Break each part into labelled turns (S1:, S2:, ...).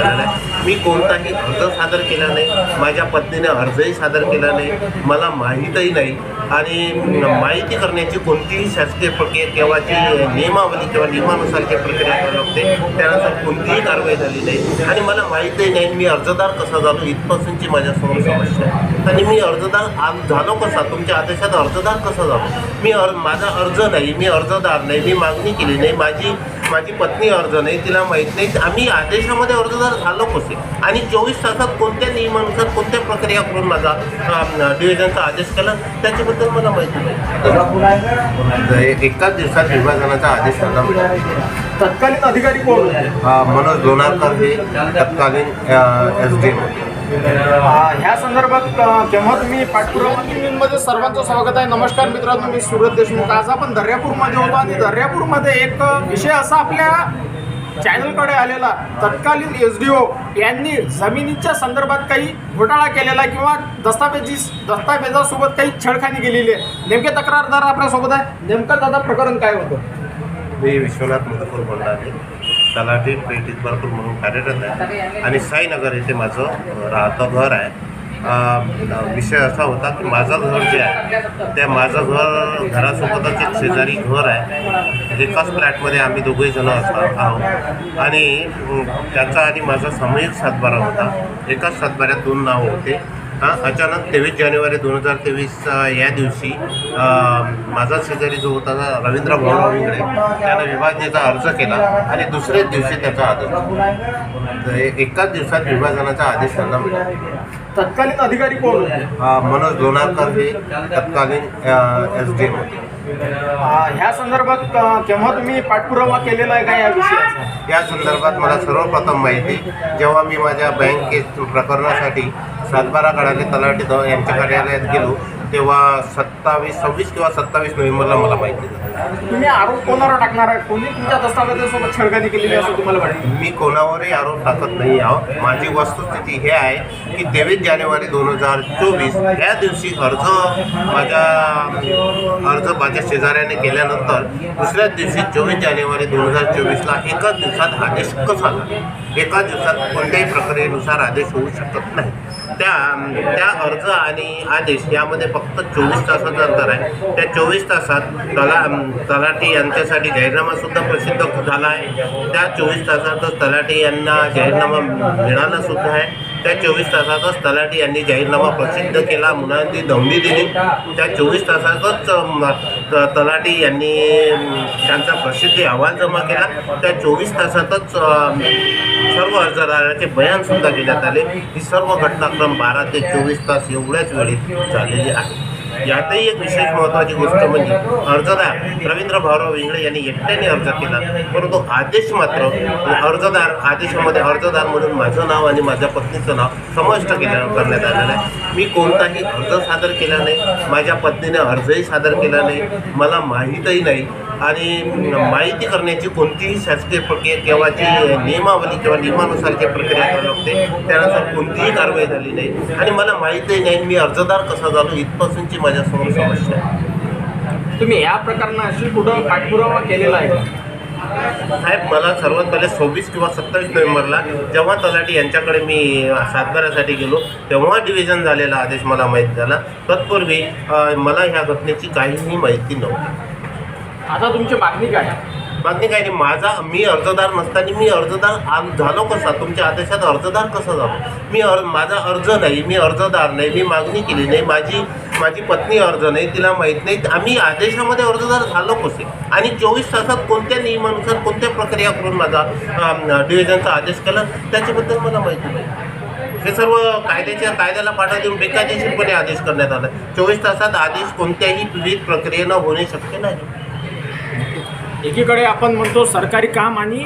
S1: झालेला आहे. मी कोणताही अर्ज सादर केला नाही. माझ्या पत्नीने अर्जही सादर केला नाही. मला माहीतही नाही. आणि माहिती करण्याची कोणतीही शासकीय प्रक्रिया केव्हाची नियमावली किंवा नियमानुसारची प्रक्रिया करावी लागते त्यानंतर कोणतीही कारवाई झाली नाही. आणि मला माहीतही नाही मी अर्जदार कसा झालो इथपासूनची माझ्यासमोर समस्या आहे. आणि मी अर्जदार झालो कसा? तुमच्या आदेशात अर्जदार कसा झालो? मी अर माझा अर्ज नाही मी अर्जदार नाही मी मागणी केली नाही. माझी माझी पत्नी अर्ज नाही तिला माहीत नाही. आम्ही आदेशामध्ये अर्जदार झालो कसे? आणि चोवीस तासात कोणत्या नियमानुसार कोणत्या प्रक्रिया करून माझा डिव्हिजनचा आदेश केला त्याच्याबद्दल मला माहिती नाही. एकाच दिवसात विभाजनाचा आदेश त्यांना मिळाला
S2: तत्कालीन अधिकारी कोण होते?
S1: हा, मनोज लोणारकर हे तत्कालीन एस डी एम होते.
S2: ह्या संदर्भात जेव्हा तुम्ही पाठपुरामध्ये सर्वांचं स्वागत आहे. नमस्कार मित्रांनो मी सुरत देशमुख. आज आपण दर्यापूरमध्ये होतो आणि दर्यापूरमध्ये एक विषय असा आपल्या चॅनलकडे आलेला. तत्कालीन एस डी ओ यांनी जमिनीच्या संदर्भात काही घोटाळा केलेला किंवा दस्तावेजी दस्तावेजासोबत काही छळखानी केलेली आहे. नेमके तक्रारदार आपल्यासोबत आहे. नेमकं दादा प्रकरण काय होतं?
S1: मी विश्वनाथ मधुकर बोलणार आहे. तलाठी पेटीत भरपूर म्हणून कार्यरत आहे. आणि साईनगर येथे माझं राहतं घर आहे. विषय असा होता की माझं घर जे आहे त्या माझं घर घरासोबतच एक शेजारी घर आहे. एकाच फ्लॅटमध्ये आम्ही दोघेही जण आहोत. आणि त्याचा आणि माझा सामूहिक सातबारा होता. एकाच सातबाऱ्यात दोन नावं होते. हां अचानक तेवीस जानेवारी दोन हजार तेवीस या दिवशी माझा शेजारी जो होता रवींद्र भाऊराव इंगडे त्यानं विभाजनेचा अर्ज केला आणि दुसऱ्याच दिवशी त्याचा आदेश तर एकाच दिवसात विभाजनाचा आदेश त्यांना मिळाला.
S2: तत्कालीन अधिकारी कोण होते?
S1: अ, मनोज लोणारकर हे तत्कालीन एस डी एम होते.
S2: ह्या संदर्भात अ, केव्हा तुम्ही पाठपुरावा केलेला आहे का या विषयाचा?
S1: या संदर्भात मला सर्वप्रथम माहिती जेव्हा मी माझ्या बँकेत प्रकरणासाठी सातबारा काढाले तलाठी यांच्या कार्यालयात गेलो तेव्हा सत्तावीस सव्वीस किंवा सत्तावीस नोव्हेंबरला मला माहिती झाली
S2: तुम्ही आरोप कोणावर टाकणार आहे? कोणी तुमच्या दस्तावेजासोबत छडखानी केलेली असं तुम्हाला वाटतं?
S1: मी कोणावरही आरोप टाकत नाही आहो माझी वस्तुस्थिती हे आहे की तेवीस जानेवारी दोन हजार चोवीस या दिवशी अर्ज माझ्या अर्ज माझ्या शेजाऱ्याने केल्यानंतर दुसऱ्याच दिवशी चोवीस जानेवारी दोन हजार चोवीसला एकाच दिवसात आदेश कसा झाला? एकाच दिवसात कोणत्याही प्रक्रियेनुसार आदेश होऊ शकत नाही. त्या त्या अर्ज आणि आदेश यामध्ये फक्त चोवीस तासाचं अंतर आहे. त्या चोवीस तासात तला तलाठी यांच्यासाठी जाहीरनामासुद्धा प्रसिद्ध झाला आहे. त्या चोवीस तासातच तलाठी यांना जाहीरनामा मिळाला सुद्धा आहे. त्या चोवीस तासातच तलाठी यांनी जाहीरनामा प्रसिद्ध केला. मुलांनी धमकी दिली. त्या चोवीस तासातच त- तलाठी यांनी त्यांचा प्रसिद्धी अहवाल जमा केला. त्या चोवीस तासातच सर्व अर्जदाराचे बयान सुद्धा घेण्यात आले. ही सर्व घटनाक्रम बारा ते चोवीस तास एवढ्याच वेळी झालेली आहे. यातही एक विशेष महत्त्वाची गोष्ट म्हणजे अर्जदार रवींद्र भाऊराव इंगळे यांनी एकट्याने अर्ज केला. परंतु आदेश मात्र म्हणजे अर्जदार आदेशामध्ये अर्जदार म्हणून माझं नाव आणि माझ्या पत्नीचं नाव समाविष्ट केलं करण्यात आलेलं आहे. मी कोणताही अर्ज सादर केला नाही. माझ्या पत्नीने अर्जही सादर केला नाही. मला माहीतही नाही. आणि माहिती करण्याची कोणतीही शासकीय प्रक्रिया केव्हाची नियमावली किंवा नियमानुसारची प्रक्रिया करावी लागते त्यानंतर कोणतीही कारवाई झाली नाही. आणि मला माहीतही नाही मी अर्जदार कसा झालो इथपासूनची माझ्यासमोर समस्या आहे.
S2: तुम्ही या प्रकरणाशी कुठं पाठपुरावा केलेला आहे?
S1: साहेब मला सर्वात पहिले सव्वीस किंवा सत्तावीस नोव्हेंबरला जेव्हा तलाठी यांच्याकडे मी सातबाऱ्यासाठी गेलो तेव्हा डिव्हिजन झालेला आदेश मला माहीत झाला. तत्पूर्वी मला ह्या घटनेची काहीही माहिती नव्हती.
S2: आता तुमची मागणी काय?
S1: मागणी काय नाही माझा मी अर्जदार नसताना मी अर्जदार झालो कसा? तुमच्या आदेशात अर्जदार कसा झालो? मी अर माझा अर्ज नाही मी अर्जदार नाही मी मागणी केली नाही. माझी माझी पत्नी अर्ज नाही तिला माहीत नाही. आम्ही आदेशामध्ये अर्जदार झालो कसे? आणि चोवीस तासात कोणत्या नियमानुसार कोणत्या प्रक्रिया करून माझा डिव्हिजनचा आदेश केला त्याच्याबद्दल मला माहिती नाही. हे सर्व कायद्याच्या कायद्याला पाठा देऊन बेकायदेशीरपणे आदेश करण्यात आला. चोवीस तासात आदेश कोणत्याही विविध प्रक्रियेनं होणे शक्य नाही.
S2: एकीकडे आपण म्हणतो सरकारी काम आणि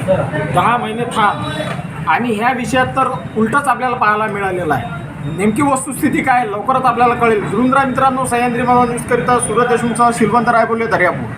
S2: दहा महिने थांब. आणि ह्या विषयात तर उलटंच आपल्याला पाहायला मिळालेलं आहे. नेमकी वस्तुस्थिती काय लवकरच आपल्याला कळेल. जुरुंद्रा मित्रांनो सह्याद्री न्यूज करिता सुरत देशमुखसह शिलवंत रायबोले दर्यापूर.